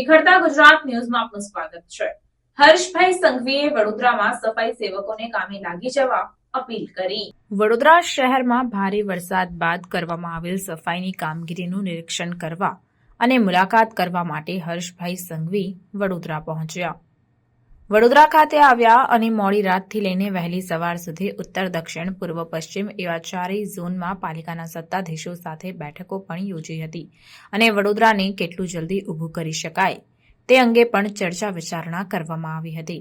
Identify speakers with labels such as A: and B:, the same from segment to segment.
A: નિખરતા ગુજરાત ન્યૂઝમાં આપનું સ્વાગત છે. હર્ષભાઈ સંઘવીએ વડોદરામાં સફાઈ સેવકોને કામે લાગી જવા અપીલ કરી. વડોદરા શહેરમાં ભારે વરસાદ બાદ કરવામાં આવેલ સફાઈની કામગીરીનું નિરીક્ષણ કરવા અને મુલાકાત કરવા માટે હર્ષભાઈ સંઘવી વડોદરા પહોંચ્યા. વડોદરા ખાતે આવ્યા અને મોડી રાતથી લઈને વહેલી સવાર સુધી ઉત્તર, દક્ષિણ, પૂર્વ, પશ્ચિમ એવા ચારેય ઝોનમાં પાલિકાના સત્તાધીશો સાથે બેઠકો પણ યોજી હતી અને વડોદરાને કેટલું જલ્દી ઊભું કરી શકાય તે અંગે પણ ચર્ચા વિચારણા કરવામાં આવી હતી.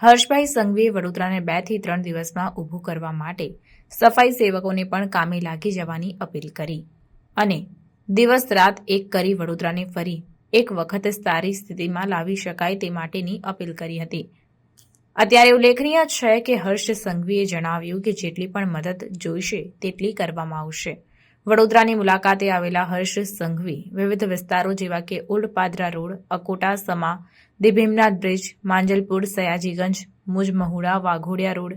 A: હર્ષભાઈ સંઘવીએ વડોદરાને બેથી ત્રણ દિવસમાં ઊભું કરવા માટે સફાઈ સેવકોને પણ કામે લાગી જવાની અપીલ કરી અને દિવસ રાત એક કરી વડોદરાને ફરી એક વખત સારી સ્થિતિમાં લાવી શકાય તે માટેની અપીલ કરી હતી. અત્યારે ઉલ્લેખનીય છે કે હર્ષ સંઘવીએ જણાવ્યું કે જેટલી પણ મદદ જોઈશે, તેટલી કરવામાં આવશે. વડોદરાની મુલાકાતે આવેલા હર્ષ સંઘવી વિવિધ વિસ્તારો જેવા કે ઓલ્ડપાદરા રોડ, અકોટા સમા, દિભીમનાથ બ્રિજ, માંજલપુર, સયાજીગંજ, મુજ મહુડા, વાઘોડિયા રોડ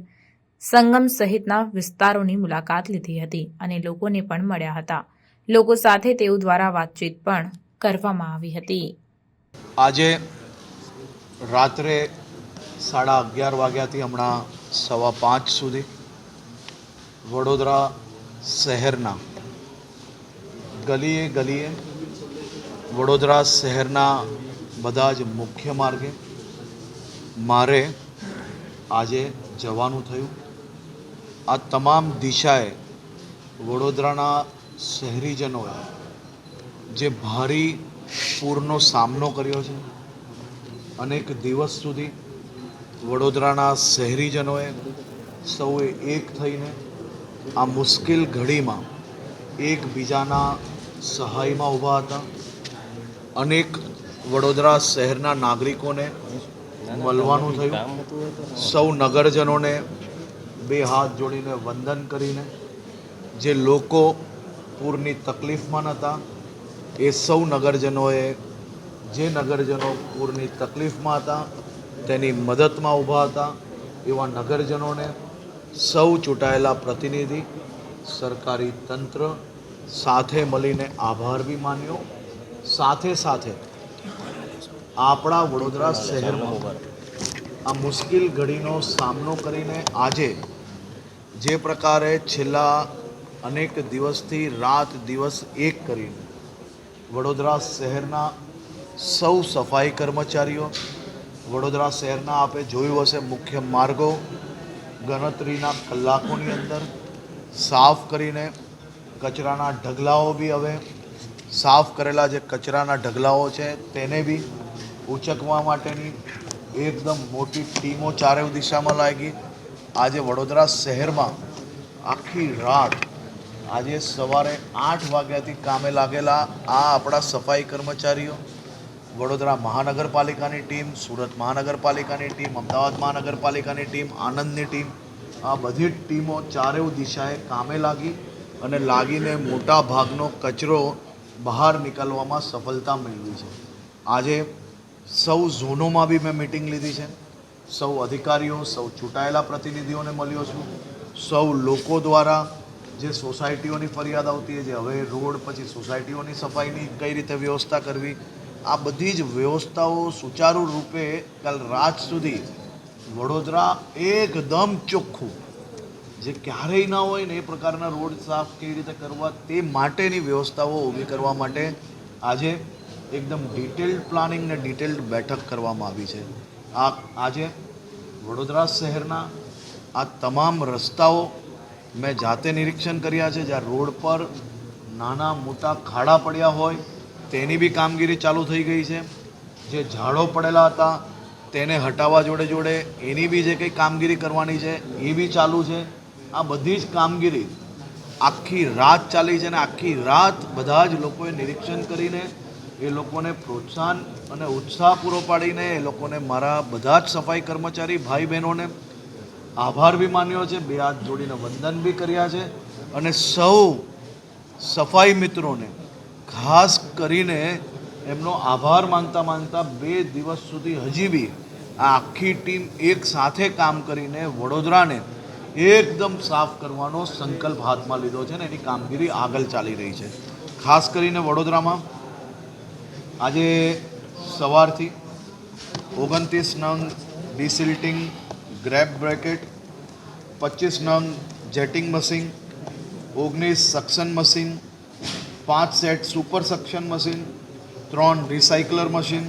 A: સંગમ સહિતના વિસ્તારોની મુલાકાત લીધી હતી અને લોકોને પણ મળ્યા હતા. લોકો સાથે તેઓ દ્વારા વાતચીત પણ કરવામાં આવી હતી.
B: આજે રાત્રે સાડા અગિયાર વાગ્યાથી હમણાં સવા પાંચ સુધી વડોદરા શહેરના ગલીએ ગલીએ વડોદરા શહેરના બધા જ મુખ્ય માર્ગે મારે આજે જવાનું થયું. આ તમામ દિશાએ વડોદરાના શહેરીજનોએ જે ભારી પૂરનો સામનો કર્યો છે. અનેક દિવસ સુધી વડોદરાના શહેરીજનોએ સૌએ એક થઈને આ મુશ્કેલ ઘડીમાં એકબીજાના સહાયમાં ઊભા હતા. અનેક વડોદરા શહેરના નાગરિકોને મળવાનું થયું. સૌ નગરજનોને બે હાથ જોડીને વંદન કરીને જે લોકો પૂરની તકલીફમાં નહોતા એ સૌ નગરજનોએ જે નગરજનો પૂરની તકલીફમાં હતા, તેની મદદમાં ઊભા હતા, એવા નગરજનોને સૌ ચૂંટાયેલા પ્રતિનિધિ, સરકારી તંત્ર સાથે મળીને આભાર બી માન્યો. સાથે સાથે આપણા વડોદરા શહેરમાં આ મુશ્કેલ ઘડીનો સામનો કરીને આજે જે પ્રકારે છેલ્લા અનેક દિવસથી રાત દિવસ એક કરીને વડોદરા શહેરના સૌ સફાઈ કર્મચારીઓ, વડોદરા શહેરના આપે જોયું હશે મુખ્ય માર્ગો, ગણતરીના કલાકોની અંદર સાફ કરીને કચરાના ઢગલાઓ બી હવે, સાફ કરેલા જે કચરાના ઢગલાઓ છે તેને બી ઉચકવા માટેની એકદમ મોટી ટીમો ચારે દિશામાં લાગી. આજે વડોદરા શહેરમાં આખી રાત આજે સવારે આઠ વાગ્યાથી કામે લાગેલા આ આપણા સફાઈ કર્મચારીઓ, વડોદરા મહાનગરપાલિકાની ટીમ, સુરત મહાનગરપાલિકાની ટીમ, અમદાવાદ મહાનગરપાલિકાની ટીમ આણંદની ટીમ, આ બધી જ ટીમો ચારેવ દિશાએ કામે લાગી અને લાગીને મોટા ભાગનો કચરો બહાર નીકળવામાં સફળતા મેળવી છે. આજે સૌ ઝોનોમાં બી મેં મિટિંગ લીધી છે. સૌ અધિકારીઓ, સૌ ચૂંટાયેલા પ્રતિનિધિઓને મળ્યો છું. સૌ લોકો દ્વારા જે સોસાયટીઓની ફરિયાદ આવતી જે હવે રોડ પછી સોસાયટીઓની સફાઈની કઈ રીતે વ્યવસ્થા કરવી, આ બધી જ વ્યવસ્થાઓ સુચારુ રૂપે કાલ રાત સુધી વડોદરા એકદમ ચોખ્ખું, જે ક્યારેય ના હોય ને એ પ્રકારના રોડ સાફ કેવી રીતે કરવા તે માટેની વ્યવસ્થાઓ ઊભી કરવા માટે આજે એકદમ ડિટેલ્ડ પ્લાનિંગ ને ડિટેલ્ડ બેઠક કરવામાં આવી છે. આ આજે વડોદરા શહેરના આ તમામ રસ્તાઓ મેં જાતે નિરીક્ષણ કર્યા છે, જ્યાં રોડ પર નાના મોટા ખાડા પડ્યા હોય, તેની બી કામગીરી ચાલુ થઈ ગઈ છે. જે ઝાડો પડેલા હતા, તેને હટાવવા જોડે જોડે એની બી જે કંઈ કામગીરી કરવાની છે, એ બી ચાલુ છે. આ બધી જ કામગીરી આખી રાત ચાલી છે અને આખી રાત બધા જ લોકોએ નિરીક્ષણ કરીને એ લોકોને પ્રોત્સાહન અને ઉત્સાહ પૂરો પાડીને એ લોકોને મારા બધા જ સફાઈ કર્મચારી ભાઈ બહેનોને આભાર બી માન્યો છે, બે હાથ જોડીને વંદન બી કર્યા છે અને સૌ સફાઈ મિત્રોને, ખાસ કરીને એમનો આભાર માનતા માનતા બે દિવસ સુધી હજી બી આ આખી ટીમ એક સાથે કામ કરીને વડોદરાને એકદમ સાફ કરવાનો સંકલ્પ હાથમાં લીધો છે ને એની કામગીરી આગળ ચાલી રહી છે. ખાસ કરીને વડોદરામાં આજે સવારથી ઓગણત્રીસ નંગ ડિસિલ્ટિંગ ગ્રેપ બ્રેકેટ પચીસ નંગ જેટિંગ મશીન ઓગણીસ સક્શન મશીન પાંચ સેટ સુપર સક્શન મશીન ત્રણ રિસાયકલર મશીન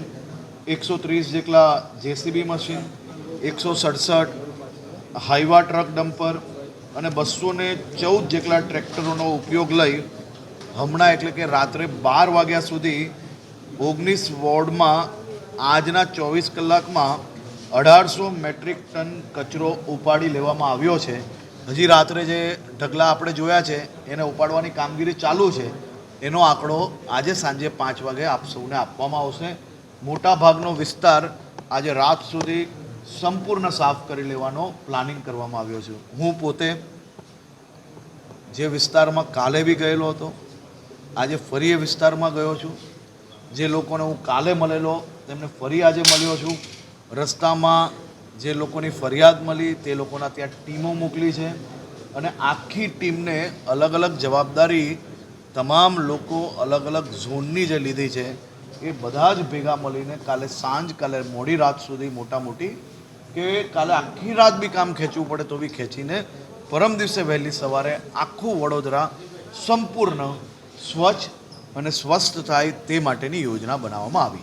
B: એકસો ત્રીસ જેટલા જેસીબી મશીન એકસો સડસઠ હાઈવા ટ્રક ડમ્પર અને બસો ને ચૌદ જેટલા ટ્રેક્ટરોનો ઉપયોગ લઈ હમણાં એટલે કે રાત્રે બાર વાગ્યા સુધી ઓગણીસ વોર્ડમાં આજના ચોવીસ કલાકમાં અઢારસો મેટ્રિક ટન કચરો ઉપાડી લેવામાં આવ્યો છે. હજી રાત્રે જે ઢગલા આપણે જોયા છે, એને ઉપાડવાની કામગીરી ચાલુ છે. એનો આંકડો આજે સાંજે પાંચ વાગે આપ સૌને આપવામાં આવશે. મોટા ભાગનો વિસ્તાર આજે રાત સુધી સંપૂર્ણ સાફ કરી લેવાનો પ્લાનિંગ કરવામાં આવ્યો છે. હું પોતે જે વિસ્તારમાં કાલે બી ગયેલો હતો, આજે ફરી એ વિસ્તારમાં ગયો છું. જે લોકોને હું કાલે મળેલો, તેમને ફરી આજે મળ્યો છું. રસ્તામાં જે લોકોની ફરિયાદ મળી તે લોકોના ત્યાં ટીમો મોકલી છે અને આખી ટીમને અલગ અલગ જવાબદારી તમામ લોકો અલગ અલગ ઝોનની જે લીધી છે એ બધા જ ભેગા મળીને કાલે સાંજ, કાલે મોડી રાત સુધી મોટા મોટી કે કાલે આખી રાત બી કામ ખેંચવું પડે તો બી ખેંચીને પરમ દિવસે વહેલી સવારે આખું વડોદરા સંપૂર્ણ સ્વચ્છ અને સ્વસ્થ થાય તે માટેની યોજના બનાવવામાં આવી